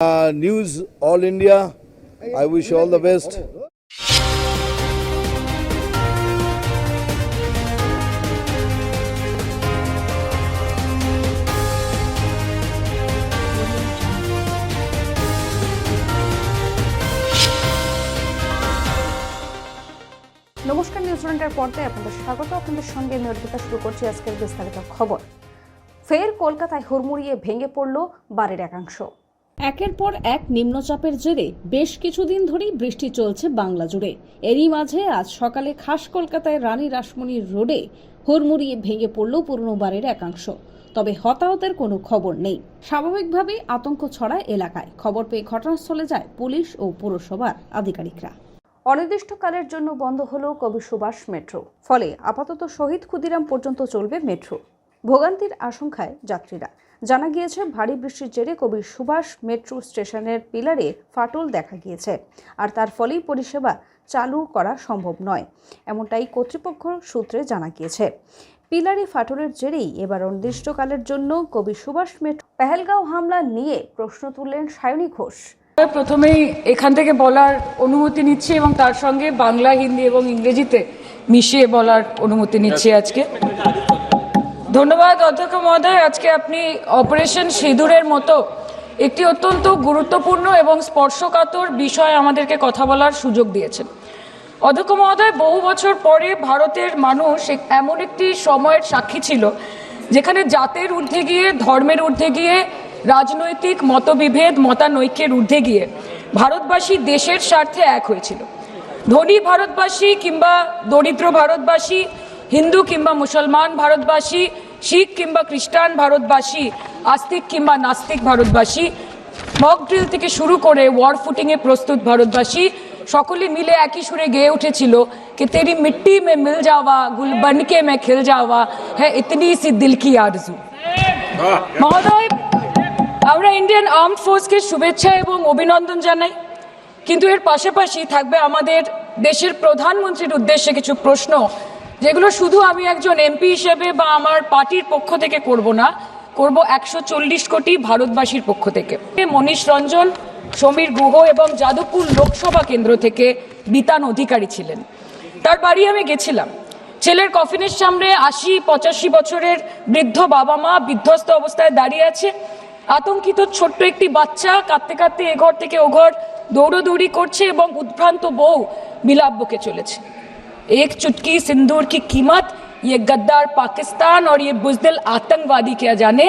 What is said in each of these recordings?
Uh, news all India. I wish all the best. নমস্কার নিউজিল্যান্ডের পর্দায় আপনাদের স্বাগত আপনাদের সঙ্গে আমি শুরু করছি আজকের বিস্তারিত খবর ফের কলকাতায় হুড়মুড়িয়ে ভেঙে পড়ল বাড়ির একাংশ একের পর এক নিম্নচাপের জেরে বেশ কিছুদিন ধরেই বৃষ্টি চলছে বাংলা জুড়ে। এরই মাঝে আজ সকালে খাস কলকাতায় রানী রাসমণির রোডে হুড়মুড়িয়ে ভেঙে পড়ল পুরনো বাড়ির একাংশ। তবে হতাহতের কোনো খবর নেই। স্বাভাবিকভাবেই আতঙ্ক ছড়ায় এলাকায়। খবর পেয়ে ঘটনাস্থলে যায় পুলিশ ও পুরসভার আধিকারিকরা। অনির্দিষ্টকালের জন্য বন্ধ হলো কবি সুভাষ মেট্রো। ফলে আপাতত শহীদ ক্ষুদিরাম পর্যন্ত চলবে মেট্রো। ভোগান্তির আশঙ্কায় যাত্রীরা। জানা গিয়েছে, ভারী বৃষ্টির জেরে কবি সুভাষ মেট্রো স্টেশনের পিলারে ফাটল দেখা গিয়েছে আর তার ফলেই পরিষেবা চালু করা সম্ভব নয়, এমনটাই কর্তৃপক্ষ সূত্রে জানা গিয়েছে। পিলারে ফাটলের জেরেই এবার অনির্দিষ্টকালের জন্য কবি সুভাষ মেট্রো পেহেলগাঁও হামলা নিয়ে প্রশ্ন তুললেন সায়নী ঘোষ। প্রথমেই এখান থেকে বলার অনুমতি নিচ্ছি এবং তার সঙ্গে বাংলা, হিন্দি এবং ইংরেজিতে মিশিয়ে বলার অনুমতি নিচ্ছি আজকে। ধন্যবাদ অধ্যক্ষ মহোদয়। আজকে আপনি অপারেশন সিঁদুরের মতো একটি অত্যন্ত গুরুত্বপূর্ণ এবং স্পর্শকাতর বিষয় আমাদেরকে কথা বলার সুযোগ দিয়েছেন। অধ্যক্ষ মহোদয়, বহু বছর পরে ভারতের মানুষ এমন একটি সময়ের সাক্ষী ছিল, যেখানে জাতের ঊর্ধ্বে গিয়ে, ধর্মের ঊর্ধ্বে গিয়ে, রাজনৈতিক মতবিভেদ, মতানৈক্যের ঊর্ধ্বে গিয়ে ভারতবাসী দেশের স্বার্থে এক হয়েছিল। ধনী ভারতবাসী কিংবা দরিদ্র ভারতবাসী হিন্দু কিংবা মুসলমান ভারতবাসী শিখ কিংবা খ্রিস্টান ভারতবাসী আস্তিক কিংবা নাস্তিক ভারতবাসী মক ড্রিল থেকে শুরু করে ওয়ার ফুটিংয়ে প্রস্তুত ভারতবাসী সকলে মিলে একই সুরে গেয়ে উঠেছিল कि तेरी मिट्टी में मिल जावा गुल बन के मैं खिल जावा है इतनी सी दिल की आरजू মহোদয় আমরা ইন্ডিয়ান আর্মড ফোর্সকে শুভেচ্ছা এবং অভিনন্দন জানাই কিন্তু এর পাশাপাশি থাকবে আমাদের দেশের প্রধানমন্ত্রীর উদ্দেশ্যে কিছু প্রশ্ন যেগুলো শুধু আমি একজন এমপি হিসেবে বা আমার পার্টির পক্ষ থেকে করব না, করব একশো চল্লিশ কোটি ভারতবাসীর পক্ষ থেকে। মনীষ রঞ্জন, সমীর গুহ এবং যাদবপুর লোকসভা কেন্দ্র থেকে বিতান অধিকারী ছিলেন। তার বাড়ি আমি গেছিলাম। ছেলের কফিনের সামনে আশি পঁচাশি বছরের বৃদ্ধ বাবা মা বিধ্বস্ত অবস্থায় দাঁড়িয়ে আছে। আতঙ্কিত ছোট্ট একটি বাচ্চা কাঁদতে কাঁদতে এ ঘর থেকে ও ঘর দৌড়োদৌড়ি করছে এবং উদ্ভ্রান্ত বউ বিলাপ বকে চলেছে। एक चुटकी सिंदूर की कीमत ये गद्दार पाकिस्तान और ये बुजदिल आतंकवादी क्या जाने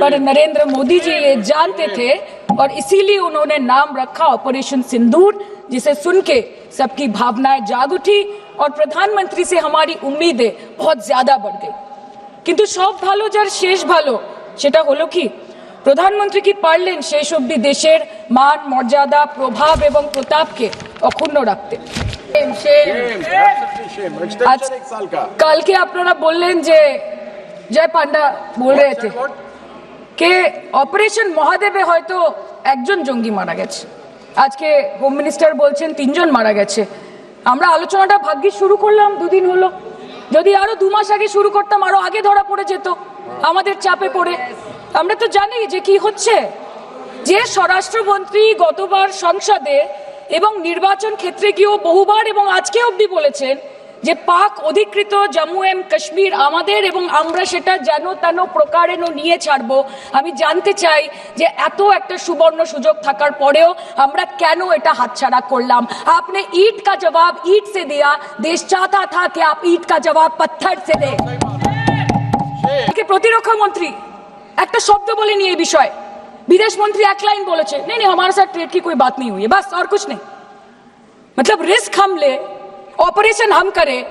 पर नरेंद्र मोदी जी ये जानते थे और इसीलिए उन्होंने नाम रखा ऑपरेशन सिंदूर जिसे सुन के सबकी भावनाएं जाग उठी और प्रधानमंत्री से हमारी उम्मीदें बहुत ज्यादा बढ़ गई কিন্তু সব ভালো যার শেষ ভালো সেটা হলো কি প্রধানমন্ত্রী কি পারলেন শেষ অবধি দেশের মান মর্যাদা প্রভাব এবং প্রতাপকে অক্ষুণ্ণ রাখতে কালকে আপনারা বললেন যে জয় পান্ডা বল কে অপারেশন মহাদেবে হয়তো একজন জঙ্গি মারা গেছে। আজকে হোম মিনিস্টার বলছেন তিনজন মারা গেছে। আমরা আলোচনাটা ভাগ্যে শুরু করলাম দুদিন হলো। যদি আরও দু মাস আগে শুরু করতাম আরও আগে ধরা পড়ে যেত। আমাদের চাপে পড়ে। আমরা তো জানি যে কি হচ্ছে। যে স্বরাষ্ট্রমন্ত্রী গতবার সংসদে এবং নির্বাচন ক্ষেত্রে গিয়েও বহুবার এবং আজকে অবধি বলেছেন যে পাক অধিকৃত জম্মু এন্ড কাশ্মীর আমাদের এবং আমরা সেটা যেন তেন প্রকারেন নিয়ে ছাড়ব। আমি জানতে চাই যে এত একটা সুবর্ণ সুযোগ থাকার পরেও আমরা কেন এটা হাতছাড়া করলাম? আপনি ইট কা জবাব ইট সে দিয়া দেশ চাতা থা কে আপ ইট কা জবাব পাথর সে দে। প্রতিরক্ষা মন্ত্রী একটা শব্দ বলেনি এই বিষয়ে। विदेश मंत्री एक लाइन बोले छे नहीं नहीं हमारे साथ ट्रेड की कोई बात नहीं हुई है बस और कुछ नहीं. मतलब रिस्क हम ले ऑपरेशन हम करें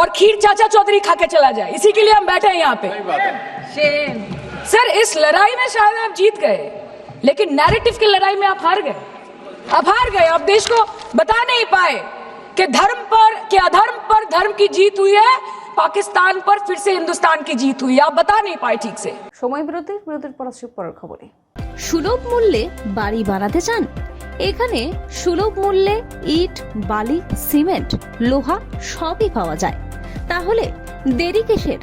और खीर चाचा चौधरी खा के चला जाए। इसी के लिए हम बैठे हैं यहाँ पे। सर इस लड़ाई में शायद आप जीत गए लेकिन नैरेटिव की लड़ाई में आप हार गए। आप हार गए आप देश को बता नहीं पाए कि धर्म पर कि अधर्म पर धर्म की जीत हुई है পাকিস্তান পর ফির সে হিন্দুস্তান কি জিত হুই আপ বতা নেই পায়ে ঠিক সে সময় বিরতি বিরতির পর আসছি পরের খবরে। সুলভ মূল্যে বাড়ি বানাতে চান? এখানে সুলভ মূল্যে ইট বালি সিমেন্ট লোহা সবই পাওয়া যায়। তাহলে দেরি কিসের?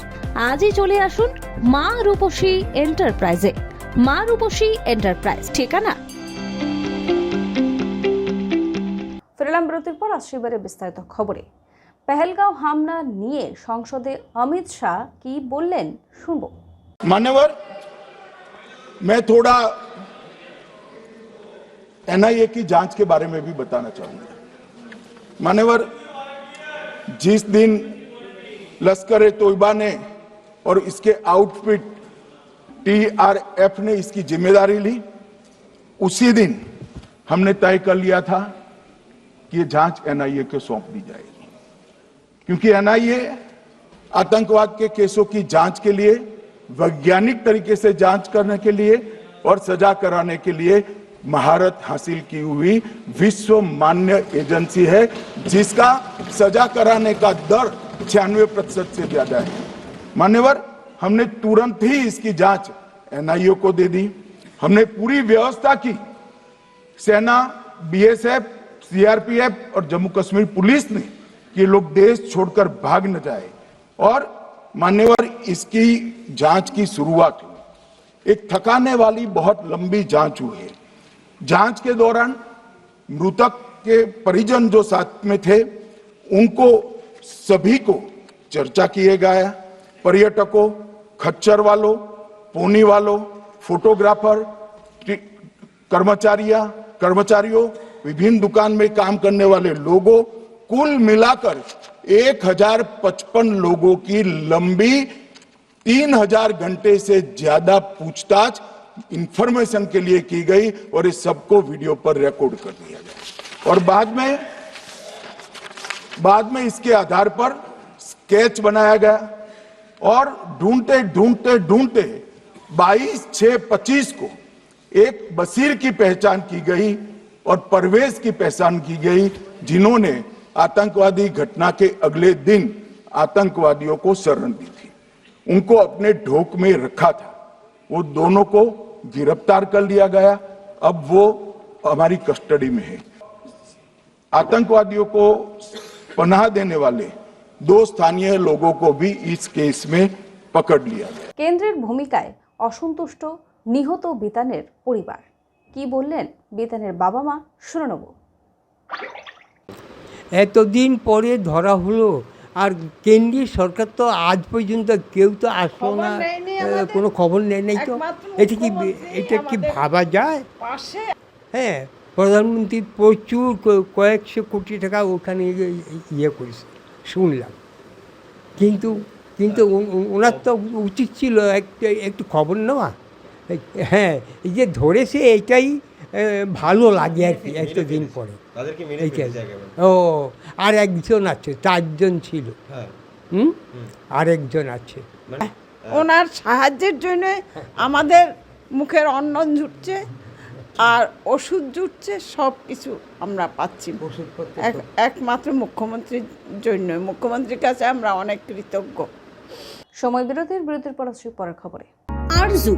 আজই চলে আসুন মা রূপসী এন্টারপ্রাইজে। মা রূপসী এন্টারপ্রাইজ ঠিকানা? ফেরলাম বিরতির পর আসছি এবারে বিস্তারিত খবরে। পেহেলগাঁও হামলা নিয়ে সংসদে অমিত শাহ কি বললেন শুনবো मान्यवर मैं थोड़ा एनआईए की जांच के बारे में भी बताना चाहूंगा मान्यवर जिस दिन लश्कर ए तोयबा ने और इसके आउटफिट टीआरएफ ने इसकी जिम्मेदारी ली उसी दिन हमने तय कर लिया था कि ये जांच एनआईए को सौंप दी जाएगी क्योंकि एनआईए आतंकवाद के केसों की जाँच के लिए, वैज्ञानिक तरीके से जाँच करने के लिए और सजा कराने के लिए महारत हासिल की हुई विश्व मान्य एजेंसी है, जिसका सजा कराने का दर छियानवे प्रतिशत से ज़्यादा है। मान्यवर, हमने तुरंत ही इसकी जाँच एनआईओ को दे दी। हमने पूरी व्यवस्था की। सेना, बीएसएफ, सीआरपीएफ और जम्मू कश्मीर पुलिस ने कि लोग देश छोड़कर भाग न जाए। और मान्यवर इसकी जाँच की शुरुआत हुई। एक थकाने वाली बहुत लंबी जाँच हुई है। जाँच के दौरान मृतक के परिजन जो साथ में थे, उनको सभी को चर्चा किए गया पर्यटकों, खच्चर वालों, पोनी वालों, फोटोग्राफर कर्मचारिया, कर्मचारियों, विभिन्न दुकान में काम करने वाले लोगों कुल मिलाकर एक हज़ार पचपन लोगों की लंबी तीन हज़ार घंटे से ज़्यादा पूछताछ इंफॉर्मेशन के लिए की गई और इस सबको वीडियो पर रिकॉर्ड कर दिया गया। और बाद में बाद में इसके आधार पर स्केच बनाया गया और ढूंढते ढूंढते ढूंढते 22 छह पच्चीस को एक बसीर की पहचान की गई और परवेज की पहचान की गई, जिन्होंने आतंकवादी घटना के अगले दिन आतंकवादियों को शरण दी थी उनको अपने ढोक में रखा था वो दोनों को गिरफ्तार कर लिया गया अब वो हमारी कस्टडी में है आतंकवादियों को पनाह देने वाले दो स्थानीय लोगों को भी इस केस में पकड़ लिया गया কেন্দ্রের ভূমিকায় অসন্তুষ্ট নিহত বিতানের পরিবার কি বললেন বিতানের বাবা মা শুনে নেব এতদিন পরে ধরা হলো আর কেন্দ্রীয় সরকার তো আজ পর্যন্ত কেউ তো আসলো না কোনো খবর নেয় নাই তো। এটা কি এটা কি ভাবা যায়? হ্যাঁ প্রধানমন্ত্রী প্রচুর কয়েকশো কোটি টাকা ওখানে ইয়ে- করেছে শুনলাম। কিন্তু কিন্তু ওনার তো উচিত ছিল একটু একটু খবর নেওয়া। হ্যাঁ এই যে ধরেছে এটাই ভালো লাগে আর কি পরে। এইটাই। ফেলেছে একেবারে। ও আর একজন আছে চারজন ছিল। হ্যাঁ। হুম? আর একজন আছে। মানে ওনার সাহায্যের জন্য আমাদের মুখের অন্ন জুটছে আর ওষুধ জুটছে সব কিছু আমরা পাচ্ছি। এক- একমাত্র মুখ্যমন্ত্রীর জন্য। মুখ্যমন্ত্রীর কাছে আমরা অনেক কৃতজ্ঞ। সময় বিরতির বিরতির পর আসছি পরের খবরে। Arzu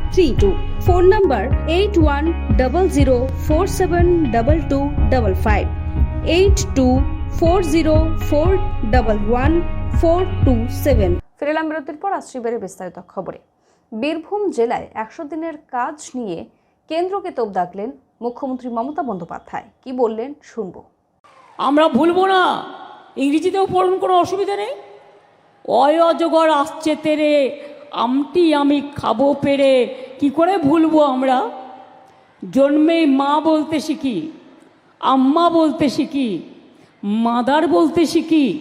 three two phone number eight one double zero four seven double two double five eight two four zero four double one four two seven ফিরেলাম বিরতির পর আসছি এবারে বিস্তারিত খবরে। বীরভূম জেলায় একশো দিনের কাজ নিয়ে কেন্দ্রকে তোপ দাগলেন মুখ্যমন্ত্রী মমতা বন্দ্যোপাধ্যায়। কি বললেন শুনব। আমরা ভুলবো না। ইংরেজিতেও পড়ুন কোনো অসুবিধা নেই। অয় অজগর আসছে তেরে। আমটি আমি খাব পেরে কি করে ভুলবো আমরা? জন্মেই মা বলতে শিখি, আম্মা বলতে শিখি, মাদার বলতে শিখি।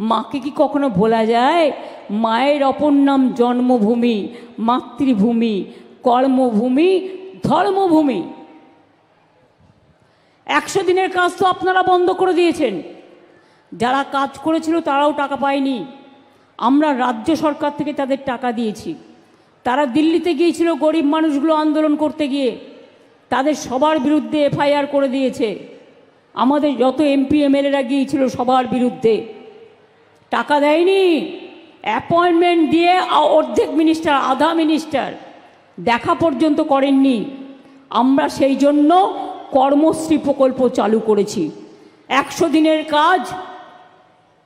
মাকে কি কখনো ভোলা যায়? মায়ের অপর নাম জন্মভূমি, মাতৃভূমি, কর্মভূমি, ধর্মভূমি। একশো দিনের কাজ তো আপনারা বন্ধ করে দিয়েছেন। যারা কাজ করেছিল তারাও টাকা পায়নি। আমরা রাজ্য সরকার থেকে তাদের টাকা দিয়েছি। তারা দিল্লিতে গিয়েছিল গরিব মানুষগুলো আন্দোলন করতে গিয়ে। তাদের সবার বিরুদ্ধে এফআইআর করে দিয়েছে। আমাদের যত এমপি, এমএলএরা গিয়েছিল সবার বিরুদ্ধে। টাকা দেয়নি। অ্যাপয়েন্টমেন্ট দিয়ে অর্ধেক মিনিস্টার, আধা মিনিস্টার দেখা পর্যন্ত করেননি। আমরা সেই জন্য কর্মশ্রী প্রকল্প চালু করেছি। একশো দিনের কাজ,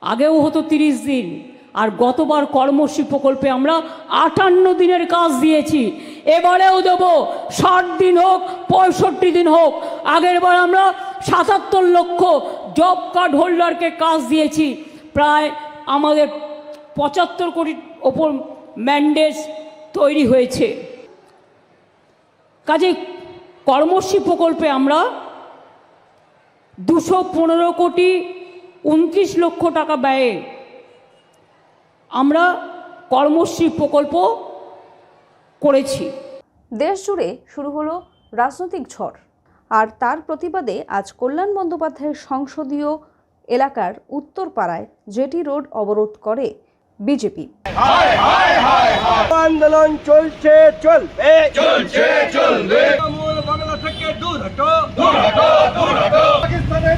আগেও হতো তিরিশ দিন। আর গতবার কর্মশ্রী প্রকল্পে আমরা আটান্ন দিনের কাজ দিয়েছি। এবারেও দেব ষাট দিন হোক, পঁয়ষট্টি দিন হোক। আগের বার আমরা সাতাত্তর লক্ষ জব কার্ড হোল্ডারকে কাজ দিয়েছি। প্রায় আমাদের পঁচাত্তর কোটির ওপর ম্যান্ডেট তৈরি হয়েছে। কাজে কর্মশ্রী প্রকল্পে আমরা দুশো পনেরো কোটি উনত্রিশ লক্ষ টাকা ব্যয়ে আমরা কর্মশ্রী প্রকল্প করেছি। দেশ জুড়ে শুরু হলো রাজনৈতিক ঝড় আর তার প্রতিবাদে আজ কল্যাণ বন্দ্যোপাধ্যায়ের সংসদীয় এলাকার উত্তরপাড়ায় জেটি রোড অবরোধ করে বিজেপি। আন্দোলন চলছে চলবে। চলছে চলবে। বাংলা থেকে দূর হটো। দূর হটো দূর হটো। পাকিস্তানের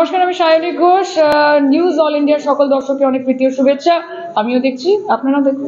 নমস্কার, আমি সায়নী ঘোষ নিউজ অল ইন্ডিয়ার সকল দর্শককে অনেক প্রীতি ও শুভেচ্ছা। আমিও দেখছি, আপনারাও দেখুন।